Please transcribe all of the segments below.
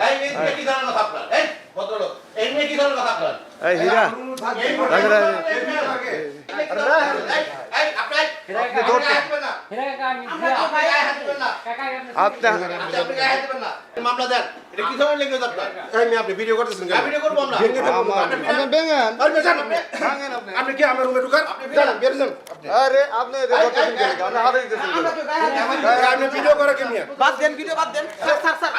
এই মেয়ে কি ধরনের কথা আপনার? এই ভদ্রলোক এই নিয়ে কি ধরনের কথা আপনার? এই হীরা মেয়ে- মেয়ে। মামলা দেন। এটা কি ধরনের ল্যাঙ্গুয়েজ আপনার? এই আপনি ভিডিও করতেছেন ভিডিও করব আমরা। কি আমার রুমে ঢুকান আপনি বের যান। আরে আপনি রেকর্ডেশন করেন আপনি হাতে দিতেছেন আপনি ভিডিও করে কি নিয়ে? বাদ দেন ভিডিও বাদ দেন। Sir sir sir.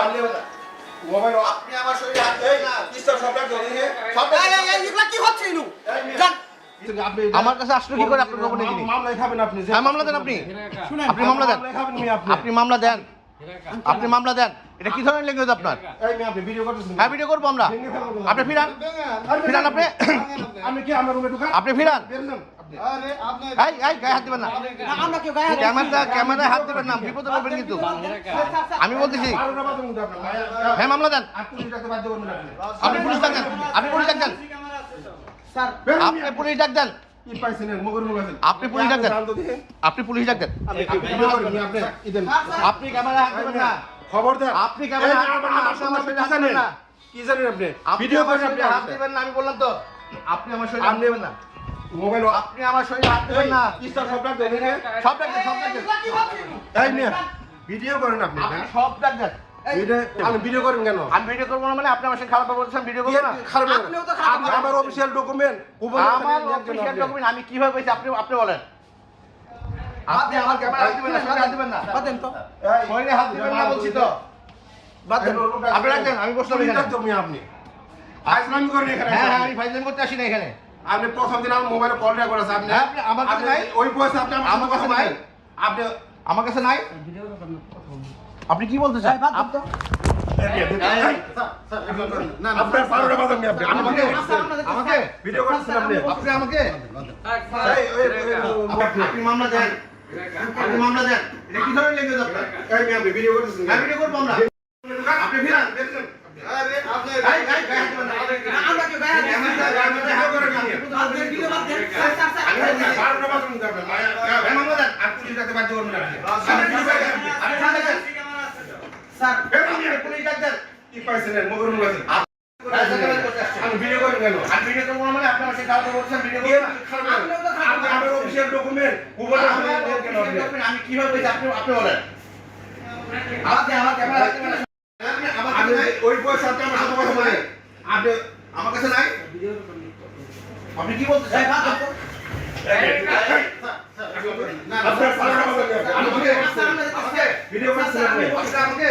আপনি আমার শরীরে হাত দিবেন না। মোবাইল আপনি আমার শরীরে হাত দিবেন না কিস্টার সব রাখো দেখে সব এই এই এই এগুলা কি হচ্ছে ইনু? জান আমার কাছে আসলো কি করে আপনার গোপনে জিনিস মামলায় খাবেন আপনি হ্যাঁ মামলা দেন আপনি। আপনি মামলা দেন। আপনি। মামলা দেন। আপনি মামলা দেন। এটা কি ধরনের ল্যাঙ্গুয়েজ আপনার? এই মেয়ে আপনি ভিডিও করতেছেন হ্যাঁ ভিডিও করব আমরা। আপনি ফিরান। ফিরান আপনি। আপনি কি আমার রুমে ঢুকান আপনি ফিরান। বের যান আরে আপনি এই এই গায়ে হাত দিবেন না। না, আমরা কেউ গায়ে হাত দিই না। ক্যামেরা ক্যামেরায় হাত দিবেন না বিপদে পড়বেন কিন্তু। আমি বলতেছি হ্যাঁ মামলা দেন। আর পুলিশ ডাকতে আপনি। আপনি পুলিশ ডাক দেন আপনি পুলিশ ডাক দেন আপনি পুলিশ ডাক দেন আপনি পুলিশ ডাক দেন আপনি পুলিশ ডাক দেন আপনি কি ভিডিও করেন আপনি ইদেন। আপনি ক্যামেরায় হাত দিবেন না। খবরদার আপনি ক্যামেরা হাত দিবেন না, আমার আপনি কি জানেন? না। কি জানেন আপনি? আপনি ভিডিও আপনি হাত দিবেন না আমি বললাম তো। আপনি আমার হাত আপনি- না। মোবাইল আপনি আমার শরীরে হাত দিবেন না। কিস্টার সব সব ডাক সব ডাক মেয়ে ভিডিও করেন আপনি হ্যাঁ? সব ডাক দেন। ভিডিও করেন কেন? আমি ভিডিও করব না মানে আপনি আমার সাথে খারাপ করছেন ভিডিও না? খারাপ আপনিও তো খারাপ আপনি আমার অফিসিয়াল ডকুমেন্ট আমার অফিসিয়াল ডকুমেন্ট আমি কীভাবে পেয়েছি? আপনি আপনি বলেন। আপনি আমার ক্যামেরা হাত দিবেন না শরীরে হাত দিবেন না। বাদ দেন তো। শরীরে হাত দিবেন না বলছি তো। বাদ দেন। আপনি রাখবেন আমি বসলাম এখানে। তুমি আপনি। করেন এখানে হ্যাঁ হ্যাঁ আমি ফাইজলাম করতে আসি না এখানে। আপনি প্রথম দিন আমার মোবাইলে কল রেকর্ড আছে আপনি হ্যাঁ, আমার কাছে নাই। ওই পয়সা আপনি আমার কাছে নাই। আপনি আমার কাছে নাই? আপনি কি বলতে চান? আপনি আমাকে আমাকে ভিডিও করছেন আপনি আপনি আমাকে এই, এই, এই, এই, আপনি- আপনি মামলা দেন। আপনি মামলা দেন। এটা কি ধরনের ল্যাঙ্গুয়েজ আপনার এই মেয়ে আপনি ভিডিও করতেছেন হ্যাঁ ভিডিও করব আমরা আপনি ফিরান আরে আপনি এই, এই, গায়ে হাত দিবেন না। না, আমরা কেউ গায়ে হাত দিই না। ক্যামেরায় হাত দিবেন না। ভিডিও করে নিয়ে বাদ দেন ভিডিও বাদ দেন স্যার স্যার স্যার আমি বলছি, বারোটা বাজার মধ্যে আপনার হ্যাঁ, মামলা দেন। আর পুলিশ ডাকতে বাধ্য করবেন। স্যার পুলিশ ডাক দেন। কি পাইছেন মগর মুখ আছে হ্যাঁ। আমি ভিডিও আর ভিডিও করব মানে করছেন, ভিডিও অফিসিয়াল ডকুমেন্ট আমি কীভাবে পেয়েছি আপনি আপনি বলেন আপনি আমার ক্যামেরা। আপনি। ওই পয়সা আপনি আমার সাথে কথা বলেন আপনি আমার কাছে নাই আপনি কি বলতে তো আপনার আমাকে ভিডিও আমাকে